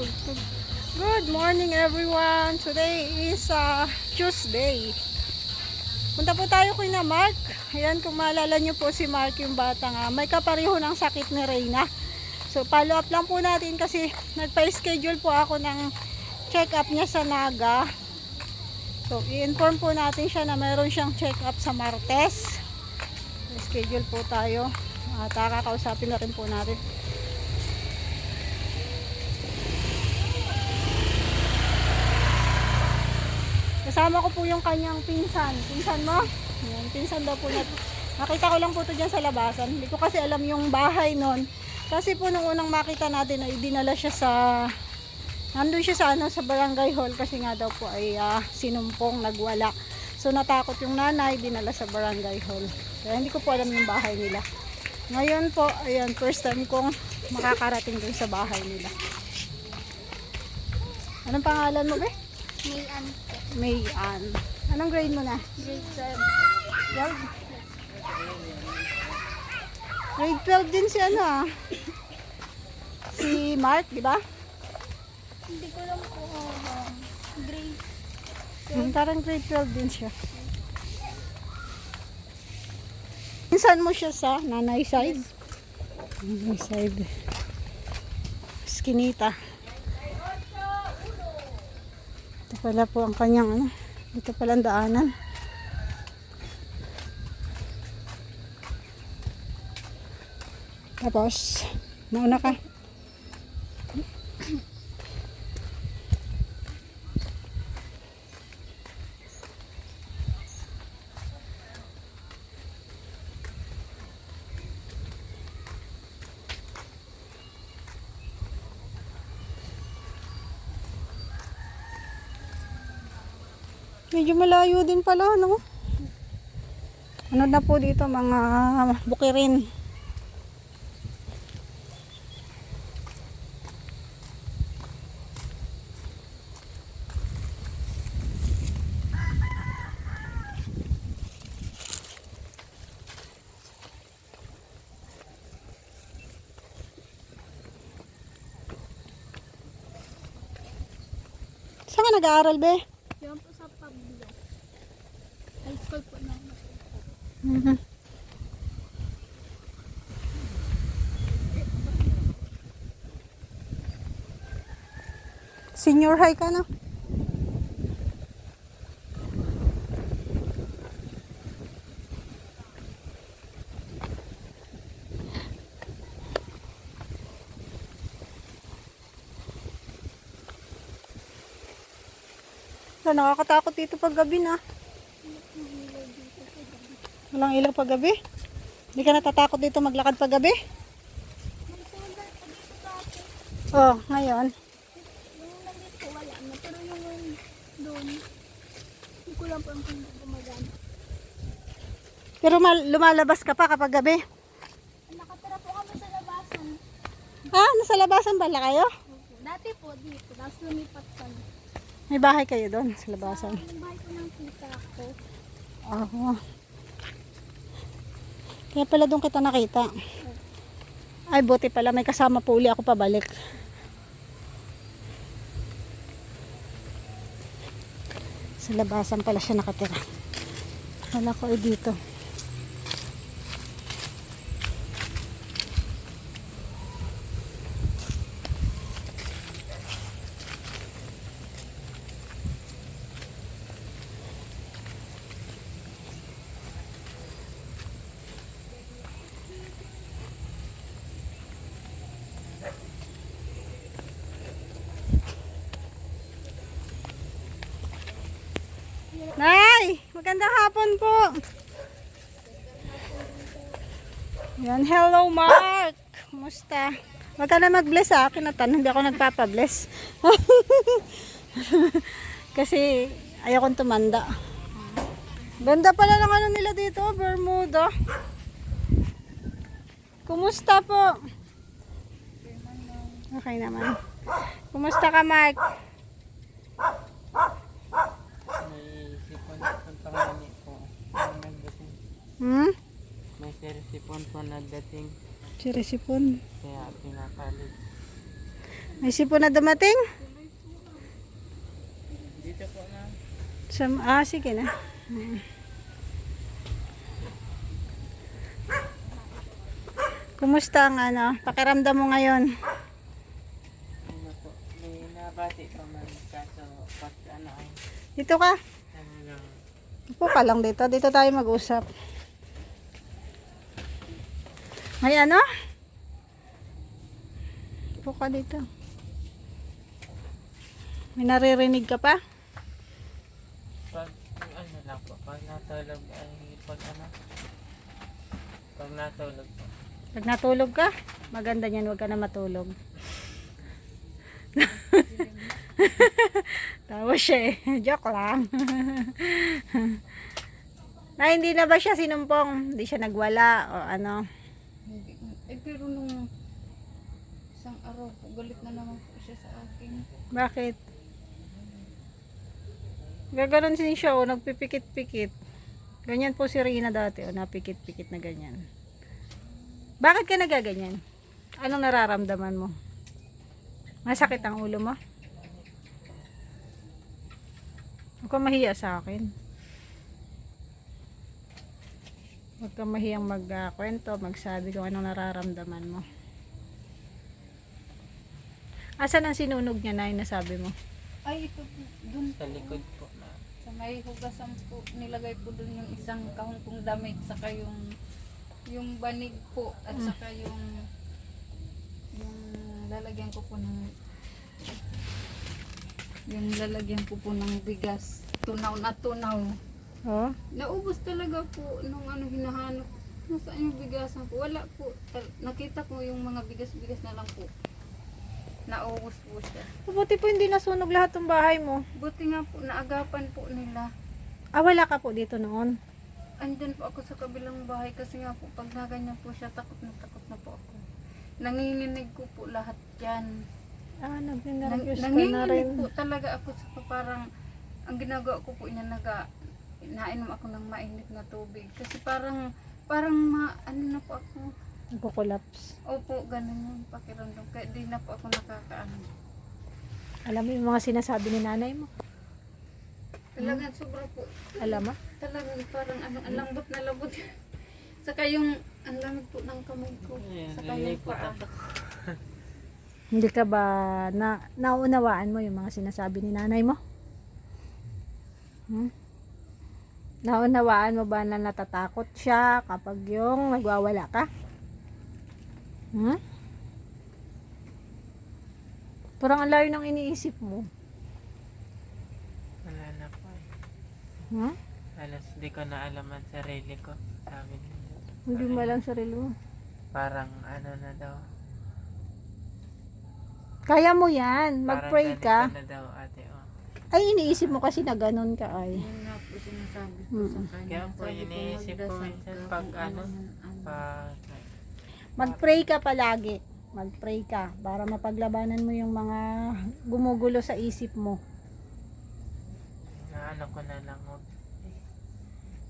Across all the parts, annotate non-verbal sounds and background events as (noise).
Good morning everyone. Today is uh, Tuesday. Punta po tayo kay na Mark. Ayan, kung maalala niyo po si Mark yung bata nga. May kapareho ng sakit ni Reyna. So, follow up lang po natin kasi nagpa-schedule po ako ng check-up niya sa Naga. So, i-inform po natin siya na meron siyang check-up sa Martes. Schedule po tayo. At uh, kakausapin na rin po natin. Kasama ko po yung kanyang pinsan. Pinsan mo? Yan, pinsan daw po na. Nakita ko lang po to dyan sa labasan. Hindi ko kasi alam yung bahay nun. Kasi po nung unang makita natin ay dinala siya sa nandun siya sa ano sa barangay hall kasi nga daw po ay ah, sinumpong nagwala. So natakot yung nanay, dinala sa barangay hall. Kaya hindi ko po alam yung bahay nila. Ngayon po, ayan, first time kong makakarating dun sa bahay nila. Anong pangalan mo, be? May an May Ann. Anong grade mo na? grade 12. 12? Grade 12 din si ano ah. Si Mark, di ba? Hindi ko lang po um, grade. Hmm, parang grade 12 din siya. Minsan mo siya sa nanay side? Nanay side. Skinita. Ito pala po ang kanyang ano. Ito pala ang daanan. Tapos, mauna ka. Medyo malayo din pala, no? Ano na po dito, mga bukirin. Saan ka nag-aaral, be? Yan po sa Pablo. High school po na. Mhm. Senior high ka na? Ah, nakakatakot dito pag gabi na. Walang ilaw pag gabi? Hindi ka natatakot dito maglakad pag gabi? Oh, ngayon. Yung wala na. Pero yung doon, hindi ko lang po ang kung gumagana. Pero mal- lumalabas ka pa kapag gabi. Nakatira po kami sa labasan. Ah, nasa labasan bala kayo? Dati po dito. Tapos lumipat kami. May bahay kayo doon sa labasan. Yung bahay ko ng tita ko. Oo. Kaya pala doon kita nakita. Ay, buti pala may kasama po uli ako pabalik. Sa labasan pala siya nakatira. Wala ko ay dito. Nay, magandang hapon po. Yan, hello Mark. Kumusta? Huwag ka na mag-bless sa akin at hindi ako nagpapabless. (laughs) Kasi ayokong tumanda. Ganda pala ng ano nila dito, Bermuda. Kumusta po? Okay naman. Kumusta ka, Mark? May sipon sipon pangani po. Ang nagdating. Hmm? May sipon po nagdating. Si Resipon. Kaya pinapalit. May sipon na dumating? Dito po na. Sa, ah, sige na. Kumusta ang ano, pakiramdam mo ngayon? Ano po. May nabati pa man. Kaso, pag ano ay. Dito ka. Ano lang. Upo ka lang dito. Dito tayo mag-usap. May ano? Upo ka dito. May naririnig ka pa? Pag ano lang po. Pag natulog ay pag ano. Pag natulog po. Pag natulog ka, maganda niyan, huwag ka na matulog. (laughs) Tawa siya eh. Joke lang. (laughs) na hindi na ba siya sinumpong? Hindi siya nagwala o ano? Eh, pero nung isang araw po, galit na naman po siya sa akin. Bakit? Gaganon din siya o, nagpipikit-pikit. Ganyan po si Rina dati o, napikit-pikit na ganyan. Bakit ka nagaganyan? Anong nararamdaman mo? Masakit ang ulo mo? Huwag kang mahiya sa akin. Huwag kang mahiyang magkwento, magsabi kung anong nararamdaman mo. Asan ang sinunog niya na yung nasabi mo? Ay, ito po, dun Sa po. likod po na. Sa may hugasan po, nilagay po dun yung isang kahungkong damit, saka yung yung banig po, at Mm. saka yung yung lalagyan ko po ng yung lalagyan ko po ng bigas. Tunaw na tunaw. Oh? Naubos talaga po nung ano hinahanap. Nasaan yung bigasan po? Wala po. Nakita ko yung mga bigas-bigas na lang po. Naubos po siya. Mabuti po hindi nasunog lahat ng bahay mo. Buti nga po, naagapan po nila. Ah, wala ka po dito noon. Andyan po ako sa kabilang bahay kasi nga po pag naganyan po siya, takot na takot na po ako. Nanginginig ko po lahat yan. Ah, Nang, nag-nervous ka na nanginginig rin. po talaga ako sa parang ang ginagawa ko po inanaga nainom ako ng mainit na tubig kasi parang parang ma, ano na po ako Nagkukulaps. opo ganun yung pakiramdam kaya di na po ako nakakaano Alam mo yung mga sinasabi ni nanay mo? talagang sobra po Alam mo? talagang parang ano ang lambot na lambot (laughs) saka yung ang lamig po ng kamay ko Ayan, saka yung paa ako. (laughs) Hindi ka ba na naunawaan mo yung mga sinasabi ni nanay mo? Hmm? Naunawaan mo ba na natatakot siya kapag yung nagwawala ka? Hmm? Parang ang layo ng iniisip mo. Wala na po eh. Hmm? Alas, di ko na alam ang sarili ko. Sabi nila. Hindi mo alam sarili mo. Parang ano na daw. Kaya mo yan. Mag-pray parang ka. ganito na daw ate. Oh. Ay, iniisip mo kasi na ganun ka ay. yun na po sinasabi ko sa kanya Kaya po, Sabi ko, iniisip ko magdasal minsan ka pag kung ano, ano. Pag, Mag-pray ka palagi. Mag-pray ka para mapaglabanan mo yung mga gumugulo sa isip mo. na ano ko na lang. Huwag,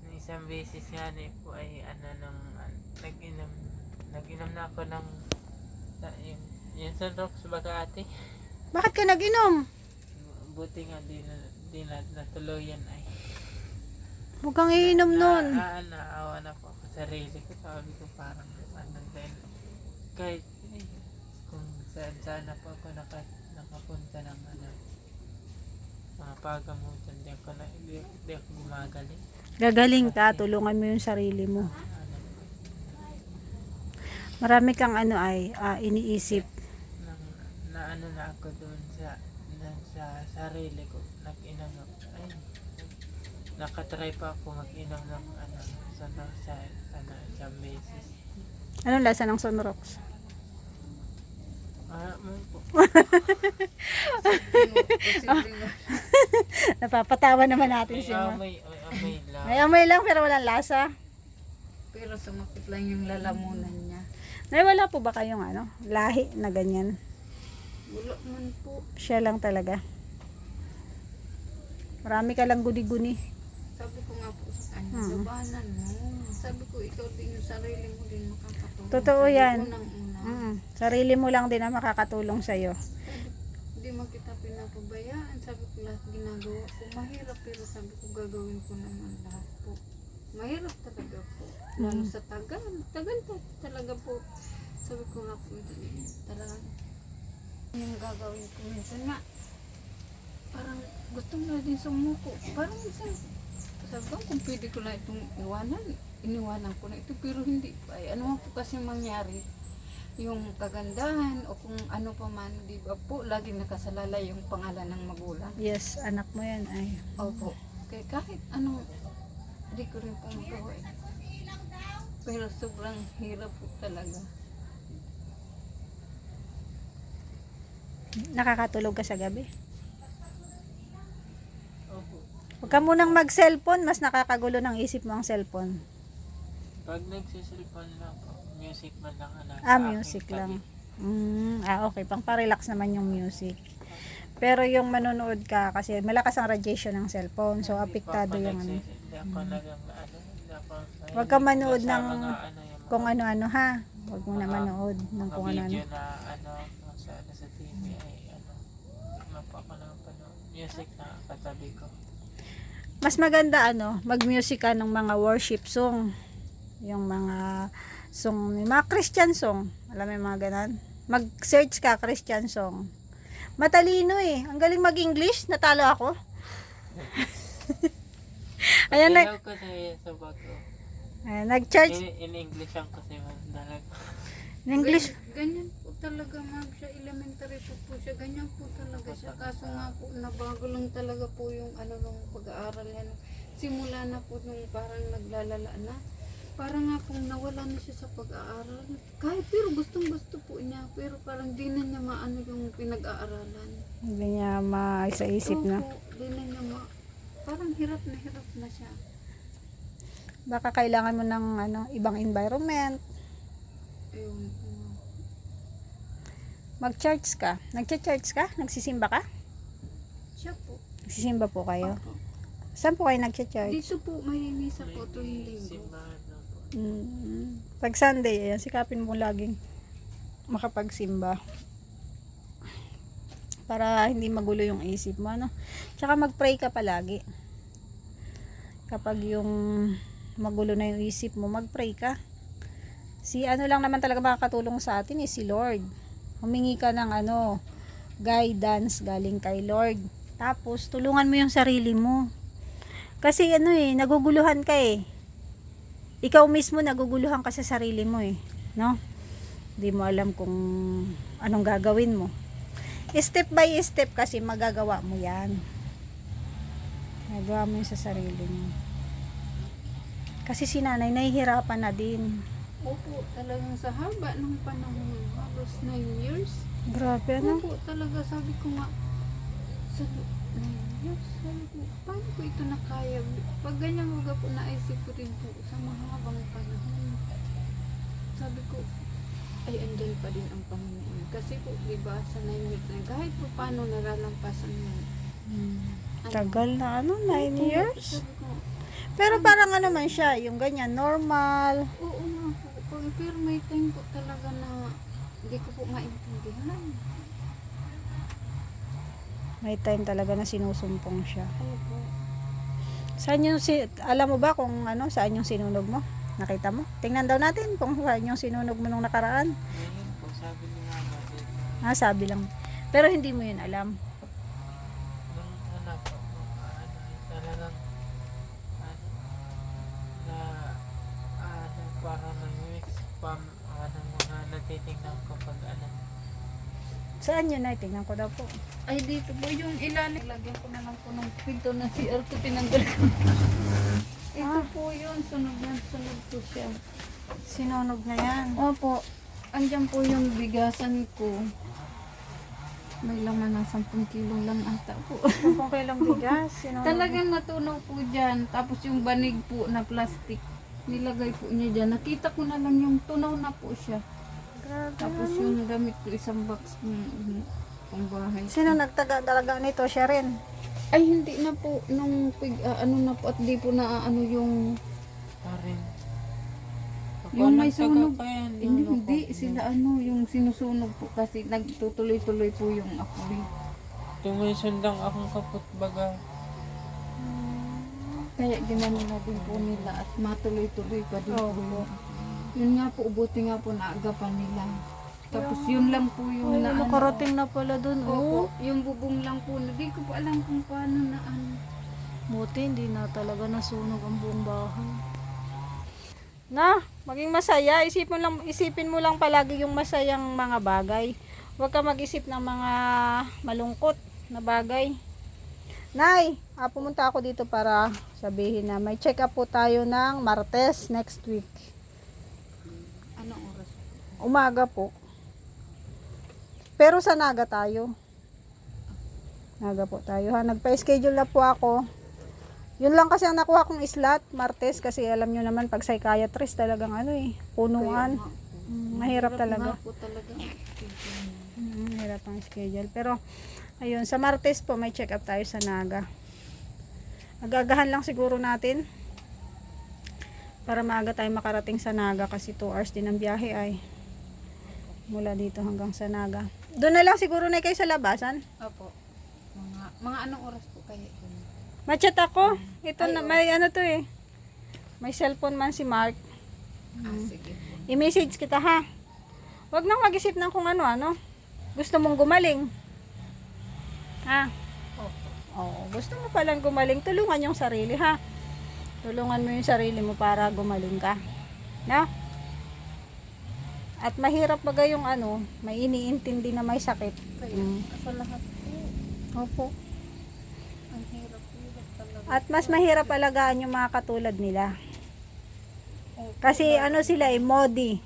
nung isang beses nga ni po ay ano nang an, nag-inom nag-inom na ako ng sa, yung, yung sunrocks baga ate. Bakit ka nag-inom? Buti nga di na, di na natuluyan ay. Huwag kang iinom nun. Na, na, naawa na po ako sa sarili ko. Sabi ko parang ano din. Kahit eh, kung saan saan na po ako naka, nakapunta ng ano mga pagamutan di ako na di, di ako gumagaling Gagaling ka, tulungan mo yung sarili mo. ano, Marami kang ano ay ah, iniisip. nang, na ano na ako doon sa na, sa sarili ko nag-inom ako ay nakatry pa ako mag-inom ng ano sa sa ano sa beses Anong lasa ng Sunrocks? ah mo po. (laughs) Napapatawa naman natin may si Ma. amoy may amoy lang May amoy lang pero walang lasa. pero sumakit lang yung lalamunan niya Nay, wala po ba kayong ano, lahi na ganyan? Wala man po Siya lang talaga. Marami ka lang guni-guni. sabi ko nga po sa kanya Mm. labanan mo sabi ko ikaw din yung sarili mo din makakatulong Totoo sa'yo. yan. Mm, sarili mo lang din ang makakatulong sa'yo. di man kita pinapabayaan. Sabi ko lahat ginagawa ko. Mahirap pero sabi ko gagawin ko naman lahat po. Mahirap talaga po. Lalo sa tagal. Tagal po talaga po. Sabi ko nga po, talaga yung gagawin ko minsan nga. Parang gusto mo na din sumuko. Parang minsan, sabi ko kung pwede ko na itong iwanan, iniwanan ko na ito. Pero hindi pa. Ay, ano po kasi mangyari yung kagandahan o kung ano pa man, di ba po, laging nakasalalay yung pangalan ng magulang. Yes, anak mo yan ay. Opo. Kaya kahit anong, di ko rin po magawa eh. Pero sobrang hirap po talaga. Nakakatulog ka sa gabi. Opo. Huwag ka munang mag-cellphone, mas nakakagulo ng isip mo ang cellphone. Pag nagsisilpon lang po, music man lang ano. Ah, music lang. Mm, ah, okay. Pang parelax naman yung music. Pero yung manonood ka, kasi malakas ang radiation ng cellphone, so apektado yung ano. nagang ano, Huwag ka manood ng ano, Kung ano-ano ha. Huwag mo na manood ng kung ano-ano. video na ano, kung sa, ano, sa TV ay ano, ano pa ako nakapanood. Music na katabi ko. Mas maganda ano, mag-music ka ng mga worship song. Yung mga song, yung mga Christian song. Alam mo yung mga ganon? Mag-search ka Christian song. Matalino eh. Ang galing mag-English. Natalo ako. (laughs) Ayan na. Ko sa sa bago. Ayan, nag-church. In, in English ang kasi. In English. Ganyan, talaga ma'am siya. Elementary po po siya. Ganyan po talaga siya. Kaso nga po, nabago lang talaga po yung ano nung pag-aaral yan. Simula na po nung parang naglalala na. Parang nga pong nawala na siya sa pag-aaral. Kahit pero gustong gusto po niya. Pero parang di na niya maano yung pinag-aaralan. Hindi niya maisa-isip na. Di na niya ma... Parang hirap na hirap na siya. Baka kailangan mo ng ano, ibang environment. Ayun po. Mag-church ka. Nag-church ka? Nagsisimba ka? Siya po. Nagsisimba po kayo. Opo. Saan po kayo nag-church? Dito po may misa po tuwing linggo. Mm, pag Sunday, ayan, sikapin mo laging makapagsimba. Para hindi magulo yung isip mo, ano. Tsaka mag-pray ka palagi. Kapag yung magulo na yung isip mo, mag-pray ka. Si ano lang naman talaga makakatulong sa atin is si Lord. Humingi ka ng ano, guidance galing kay Lord. Tapos, tulungan mo yung sarili mo. Kasi ano eh, naguguluhan ka eh ikaw mismo naguguluhan ka sa sarili mo eh, no? Hindi mo alam kung anong gagawin mo. Step by step kasi magagawa mo 'yan. Magagawa mo yun sa sarili mo. Kasi si nanay nahihirapan na din. Opo, talagang sa haba ng panahon, halos 9 years. Grabe ano? Opo, talaga sabi ko nga, sa 9 years, sabi ko, paano ko ito nakaya? Pag ganyan mga po, naisip ko din po sa mahabang panahon. Sabi ko, ay andyan pa din ang Panginoon. Kasi po, di ba, sa 9 years na, kahit po paano nalalampasan mo. Hmm. Tagal na ano, 9 years. Sabi ko, Pero parang ano man siya, yung ganyan, normal. oo Pero may time po talaga na hindi ko po maintindihan. May time talaga na sinusumpong siya. Opo. Saan yung si alam mo ba kung ano saan yung sinunog mo? Nakita mo? Tingnan daw natin kung saan yung sinunog mo nung nakaraan. Po, sabi ni mama din na Ah, sabi lang. Pero hindi mo yun alam. nung ano po, nung ano, talagang ano, na ano, parang nag-mix pa, ano, mga natitignan ko pag ano, Saan yun ay? Tingnan ko daw po. Ay, dito po yung ilalim. Lagyan ko na lang po ng pinto na CR ko tinanggal ko. (laughs) Ito po yun. Sunog na sunog po siya. Sinunog na yan. Opo. Andyan po yung bigasan ko. May laman ng 10 kilo lang ata po. Kung kailang bigas. (laughs) Sinunog. Talagang natunaw po dyan. Tapos yung banig po na plastic. Nilagay po niya dyan. Nakita ko na lang yung tunaw na po siya. Grabe. Tapos yung gamit ko isang box ng pang bahay. Sino nagtaga talaga nito? Siya rin. Ay, hindi na po. Nung pig, ah, ano na po, at di po na ah, ano yung... parin. Yung may sunog. Yan, Hindi, hindi. Sila ano, yung sinusunog po kasi nagtutuloy-tuloy po yung apoy. Kung may sundang akong kaput baga, Kaya ginano na din po nila at matuloy-tuloy pa din po. Yun. Nga po, buti nga po naagapan nila. Tapos yun lang po yung Ay, na ano. nakarating na pala dun. Opo, Oh. yung bubong lang po. Hindi ko po alam kung paano na ano. Buti hindi na talaga nasunog ang buong bahay. Na, maging masaya. Isipin, lang, isipin mo lang palagi yung masayang mga bagay. Huwag ka mag-isip ng mga malungkot na bagay. Nay, ah, pumunta ako dito para sabihin na may check up po tayo ng Martes next week. Umaga po. Pero sa Naga tayo. Naga po tayo ha. Nagpa-schedule na po ako. Yun lang kasi ang nakuha kong slot, Martes, kasi alam nyo naman pag psychiatrist talagang ano eh, punuan. Mm, mahirap talaga. Mm, hirap ang schedule. Pero, ayun, sa Martes po may check up tayo sa Naga. Agagahan lang siguro natin para maaga tayo makarating sa Naga kasi 2 hours din ang biyahe ay mula dito hanggang sa Naga. Doon na lang siguro na kayo sa labasan. Opo. Mga, mga anong oras po yun? Machat ako. Ito Ay, na, oo. may ano to eh. May cellphone man si Mark. Ah, sige po. I-message kita ha. Huwag nang mag-isip ng kung ano-ano. Gusto mong gumaling. Ha? Opo. Oo, gusto mo palang gumaling, tulungan yung sarili ha. Tulungan mo yung sarili mo para gumaling ka. No? At mahirap baga yung ano, may iniintindi na may sakit. Kaya Mm. sa lahat po, Opo. ang hirap talaga. At mas mahirap alagaan yung mga katulad nila. Opo. Kasi ano sila eh, modi.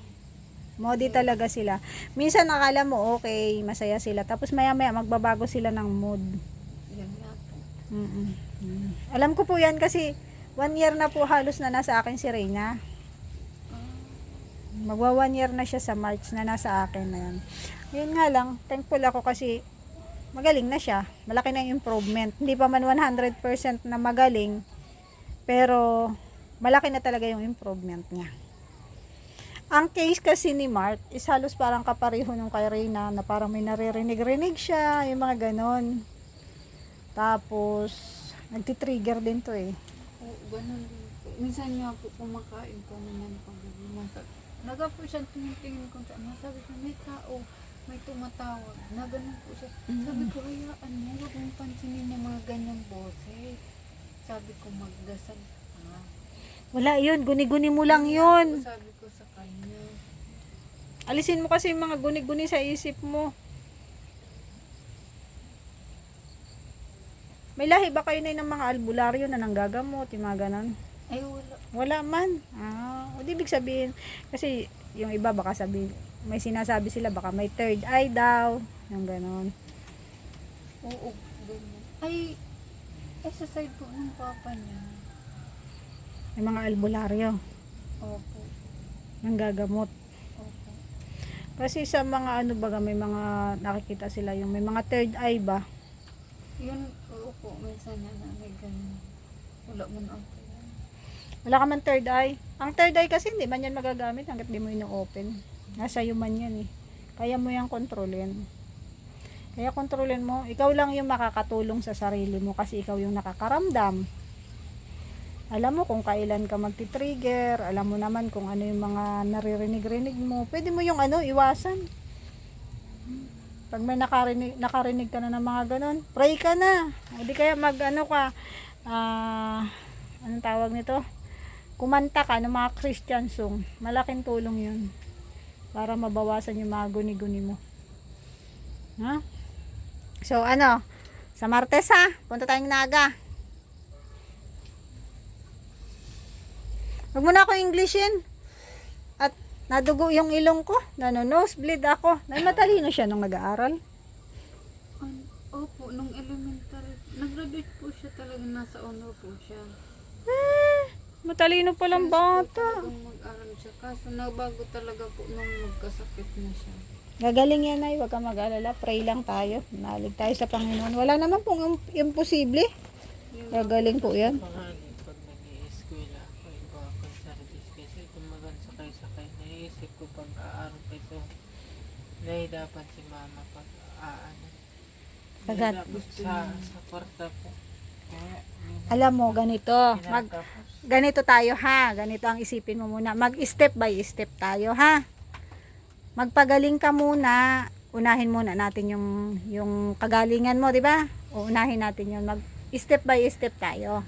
Modi talaga sila. Minsan nakala mo okay, masaya sila. Tapos maya maya magbabago sila ng mood. Yan nga po. Mm-mm. Mm. Alam ko po yan kasi one year na po halos na nasa akin si Reyna. Magwa one year na siya sa March na nasa akin na yan. Yun nga lang, thankful ako kasi magaling na siya. Malaki na yung improvement. Hindi pa man 100% na magaling, pero malaki na talaga yung improvement niya. Ang case kasi ni Mark is halos parang kapareho nung kay Reyna na parang may naririnig-rinig siya, yung mga ganon. Tapos, nagtitrigger din to eh. Oo, ganun din po. Minsan nga po kumakain kami ng pagabi. Nasa, naga po siya tinitingin kung saan. Sabi ko, may tao, may tumatawag. Na ganun po siya. Sabi ko, hayaan mo, huwag mong pansinin yung mga ganyang boses. Sabi ko, magdasal ka. Wala yun, guni-guni mo lang yun. Sabi ko sa kanya. Alisin mo kasi yung mga guni-guni sa isip mo. May lahi ba kayo na ng mga albularyo na nanggagamot, yung mga ganon? Ay, wala. Wala man. Ah, o di ibig sabihin, kasi yung iba baka sabihin, may sinasabi sila baka may third eye daw, yung ganon. Oo, ganyan. Ay, eh, sa side po ng papa niya. Yung mga albularyo, Opo. nanggagamot. Opo. Kasi sa mga ano baga, may mga nakikita sila yung may mga third eye ba? Yun, oo po, minsan na na may ganyan. Wala mo na ako. Wala ka man third eye. Ang third eye kasi hindi man yan magagamit hanggat di mo ino-open. Nasa iyo man yan eh. Kaya mo yung kontrolin. Kaya kontrolin mo. Ikaw lang yung makakatulong sa sarili mo kasi ikaw yung nakakaramdam. Alam mo kung kailan ka magti-trigger. Alam mo naman kung ano yung mga naririnig-rinig mo. Pwede mo yung ano, iwasan. Pag may nakarinig, nakarinig ka na ng mga ganon, pray ka na. O di kaya mag ano ka, ah, anong tawag nito? Kumanta ka ng mga Christian song, malaking tulong yun para mabawasan yung mga guni-guni mo. Ha? So, ano? Sa Martes ha? Punta tayong Naga. Huwag mo na ako Englishin. At nadugo yung ilong ko. Nanonosebleed ako. Dahil matalino siya nung nag-aaral. Opo, nung elementary, nag-graduate po siya talaga, nasa honor po siya. Eh, matalino palang bata. Mag-aral siya. Kaso nabago talaga po nung magkasakit na siya. Gagaling yan ay, huwag ka mag-alala. Pray lang tayo. Nalig tayo sa Panginoon. Wala naman pong im- imposible. Gagaling po yan. Pag nag-i-eskwela ako, iba ako sa service kasi tumagan sakay-sakay. Naisip ko pag aaral pa ito, nahihirapan si mama pag aano. Kagat. Wala po sa, sa kwarta po. Alam mo, ganito. Mag, ganito tayo ha. Ganito ang isipin mo muna. Mag step by step tayo ha. Magpagaling ka muna. Unahin muna natin yung yung kagalingan mo, di ba? O unahin natin yun. Mag step by step tayo.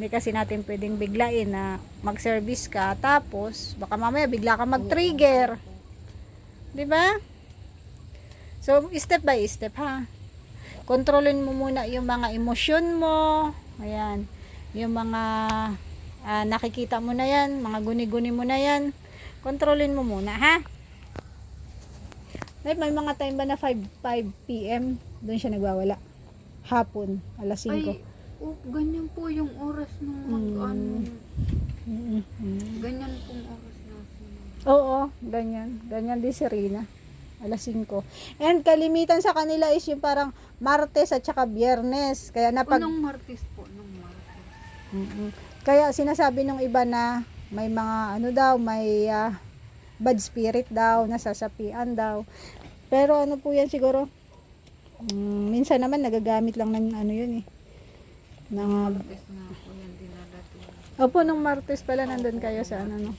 Hindi kasi natin pwedeng biglain na mag-service ka tapos baka mamaya bigla ka mag-trigger. 'Di ba? So step by step ha. Kontrolin mo muna yung mga emosyon mo. Ayan. Yung mga ah, nakikita mo na yan, mga guni-guni mo na yan. Kontrolin mo muna ha. Like, may mga time ba na 5, 5 p.m. doon siya nagwawala. Hapon, alas 5. Ay, oh, ganyan po yung oras nung mag, Mm. ano, Mm, mm. ganyan pong oras na Oo, ganyan. Ganyan din si Rina. Alas 5. And kalimitan sa kanila is yung parang Martes at saka Biyernes. Kaya napag... Unang Martes po, nung Martes. Mm-mm. Kaya sinasabi nung iba na may mga ano daw, may ah, bad spirit daw, nasasapian daw. Pero ano po yan siguro? Mm, minsan naman nagagamit lang ng ano yun eh. Ng, ah, Martes na po yan dinadating. opo, nung Martes pala nandun kayo sa ano no.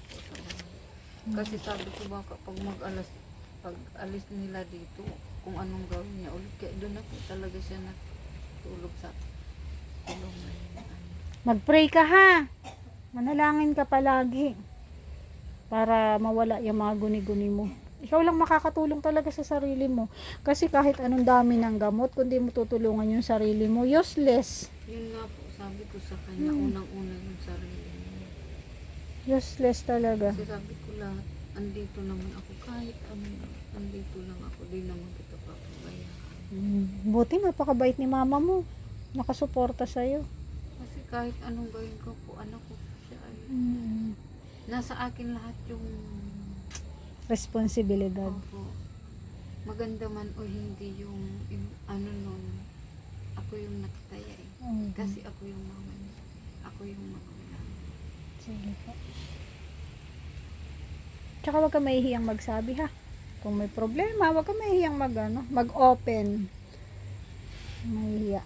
Kasi sabi ko baka pag mag-alas, pag alis nila dito, kung anong gawin niya ulit. Kaya doon na po talaga siya natulog sa tulong na yun. Ano. Mag-pray ka ha. Manalangin ka palagi. Para mawala yung mga guni-guni mo. Ikaw lang makakatulong talaga sa sarili mo. Kasi kahit anong dami ng gamot, kung di mo tutulungan yung sarili mo, useless. Yun nga po, sabi ko sa kanya, unang-una yung sarili niya. Useless talaga. Kasi sabi ko lahat, andito naman ako. Kahit ano, andito lang ako. Di naman kita papabayaan. Mm, Buti napakabait ni mama mo. Nakasuporta sa'yo. Kasi kahit anong gawin ko po, anak ko po siya ay Mm, nasa akin lahat yung Responsibilidad. opo. Maganda man o hindi yung, yung ano nun, ako yung nakataya eh. Mm, Kasi ako yung mama niya. Ako yung magulang. Sige po. Tsaka wag ka mahihiyang magsabi ha. Kung may problema, wag ka mahihiyang mag, ano, mag-open. Mahihiya.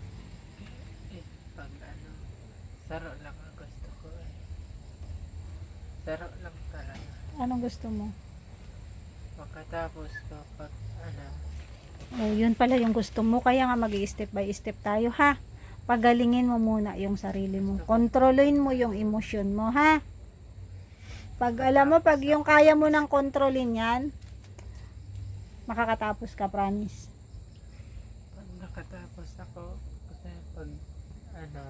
Eh, pag ano, saro lang ang gusto ko eh. Saro lang talaga. Anong gusto mo? Pagkatapos ko, pag ano, Oh, yun pala yung gusto mo. Kaya nga mag step by step tayo ha. Pagalingin mo muna yung sarili mo. Kontrolin mo yung emosyon mo ha. Pag alam mo, pag yung kaya mo nang kontrolin yan, makakatapos ka, promise. pag nakatapos ako, kasi pag ano,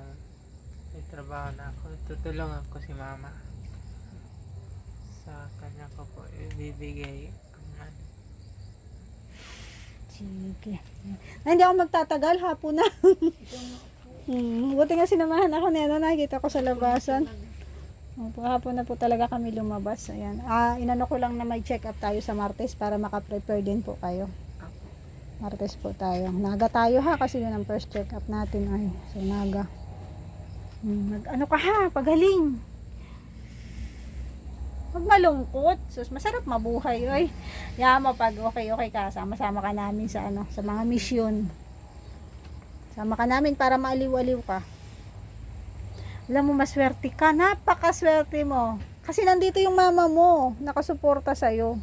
may trabaho na ako, tutulungan ko si mama. Sa kanya ko po ibibigay ang ano. Sige. Na, hindi ako magtatagal, hapon na. (laughs) hmm, buti nga sinamahan ako ni ano, nakikita ko sa labasan. Opo, hapon na po talaga kami lumabas. Ayan. Ah, inano ko lang na may check up tayo sa Martes para maka-prepare din po kayo. Martes po tayo. Naga tayo ha kasi yun ang first check up natin. Ay, so naga. Hmm, mag, ano ka ha, pagaling. Huwag malungkot. Sus, masarap mabuhay. Oy. Yama pag okay, okay ka. Sama-sama ka namin sa ano, sa mga mission. Sama ka namin para maaliw-aliw ka. Alam mo, maswerte ka. Napakaswerte mo. Kasi nandito yung mama mo. Nakasuporta sa'yo.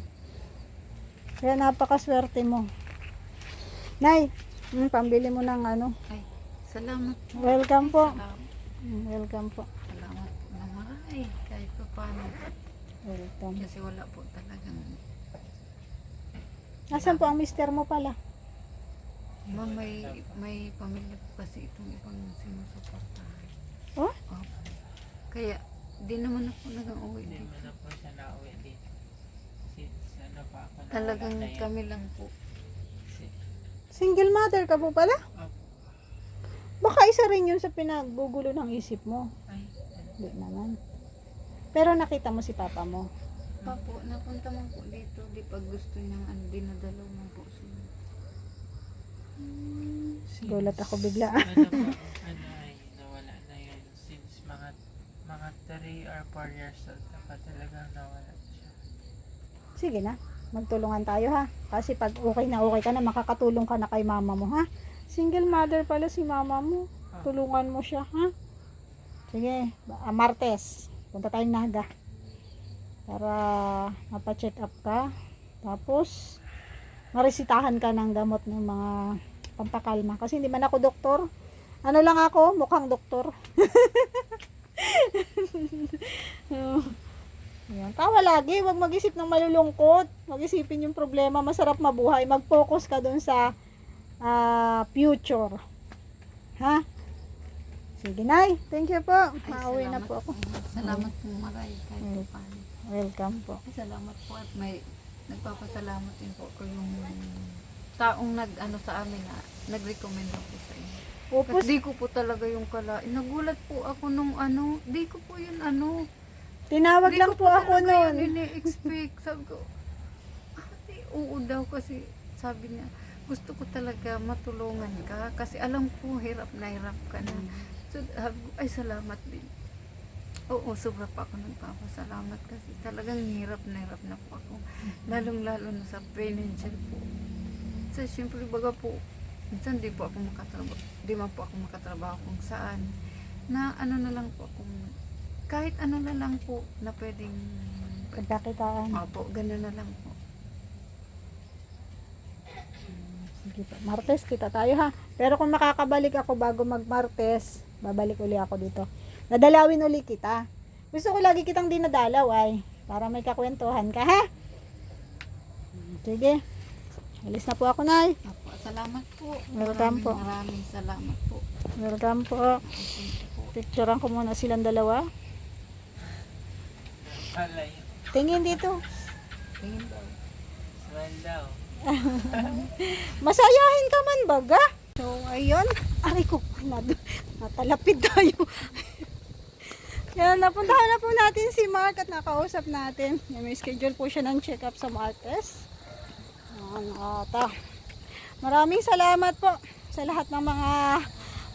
Kaya napakaswerte mo. Nay, mm, pambili mo ng ano. Ay, salamat po. Welcome po. Salamat, Mm, Welcome po. salamat po naman. Ay, kahit pa paano. Welcome. Kasi wala po talagang Nasaan po ang mister mo pala? Ma'am, may, may pamilya po kasi itong ibang sinusuportahan. Oh? Kaya, di naman ako nag-uwi Hindi dito. mo na po siya nauwi dito. Since ano pa ako Talagang na yun. kami lang po. Si- Single mother ka po pala? Opo. Baka isa rin yun sa pinaggugulo ng isip mo. Ay, Hindi naman. Pero nakita mo si papa mo. Papo, napunta man po dito. Di pag gusto niyang ano, dinadalaw man po siya. since- Gulat ako bigla. ano ano ay nawala na yun. Since mga mga 3 or 4 years old na pa talagang nawala siya. Sige na. Magtulungan tayo ha. Kasi pag okay na okay ka na, makakatulong ka na kay mama mo ha. Single mother pala si mama mo. Tulungan mo siya, ha? Sige, ah, Martes. Punta tayong Naga. Para mapacheck up ka. Tapos, maresitahan ka ng gamot ng mga pampakalma. Kasi hindi man ako doktor. Ano lang ako, mukhang doktor. (laughs) Ayan. Tawa lagi, wag mag-isip ng malulungkot. Mag-isipin yung problema, masarap mabuhay. Mag-focus ka dun sa ah, future. Ha? Sige, Nay. Thank you po. Mauwi na po ako. Salamat po maray kahit Mm. pa. Welcome po. Ay, Salamat po at may nagpapasalamat din po ko yung taong nag ano sa amin na nag-recommend ako sa inyo. Upos. Kasi di ko po talaga yung kalain. Nagulat po ako nung ano, di ko po yun ano. Tinawag di lang ko po ako noon. yun ini-expect. Sabi ko, ate, oo daw kasi sabi niya, gusto ko talaga matulungan ka kasi alam ko hirap na hirap ka na. So, sabi ko, ay salamat din. Oo, sobra pa ako nagpapasalamat kasi talagang hirap na hirap na po ako. Lalong-lalo na sa financial po. So, syempre baga po, minsan di po ako makatrabaho, di man po ako makatrabaho kung saan. Na ano na lang po akong, kahit ano na lang po na pwedeng, Pagkakitaan. opo, gano'n na lang po. Sige po. Martes kita tayo ha. Pero kung makakabalik ako bago mag Martes, babalik uli ako dito. Nadalawin uli kita. Gusto ko lagi kitang dinadalaw ay. Para may kakwentuhan ka ha. Sige. Alis na po ako, Nay. Salamat po. Welcome maraming, po. Maraming salamat po. Welcome po. Picturean ko muna silang dalawa. Tingin dito. Tingin daw. Smile daw. (laughs) Masayahin ka man baga. So, ayun. Aray ko, natalapid tayo. (laughs) Yan, napuntahan na po natin si Mark at nakausap natin. Yan, may schedule po siya ng check-up sa Martes. Yan, ata. Maraming salamat po sa lahat ng mga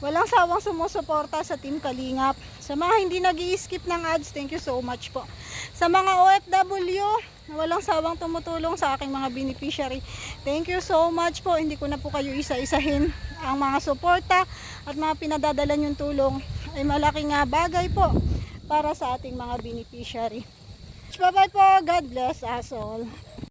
walang sawang sumusuporta sa Team Kalingap. Sa mga hindi nag skip ng ads, thank you so much po. Sa mga OFW na walang sawang tumutulong sa aking mga beneficiary, thank you so much po. Hindi ko na po kayo isa-isahin. Ang mga suporta at mga pinadadala yung tulong ay malaking ah, bagay po para sa ating mga beneficiary. Bye-bye po. God bless us all.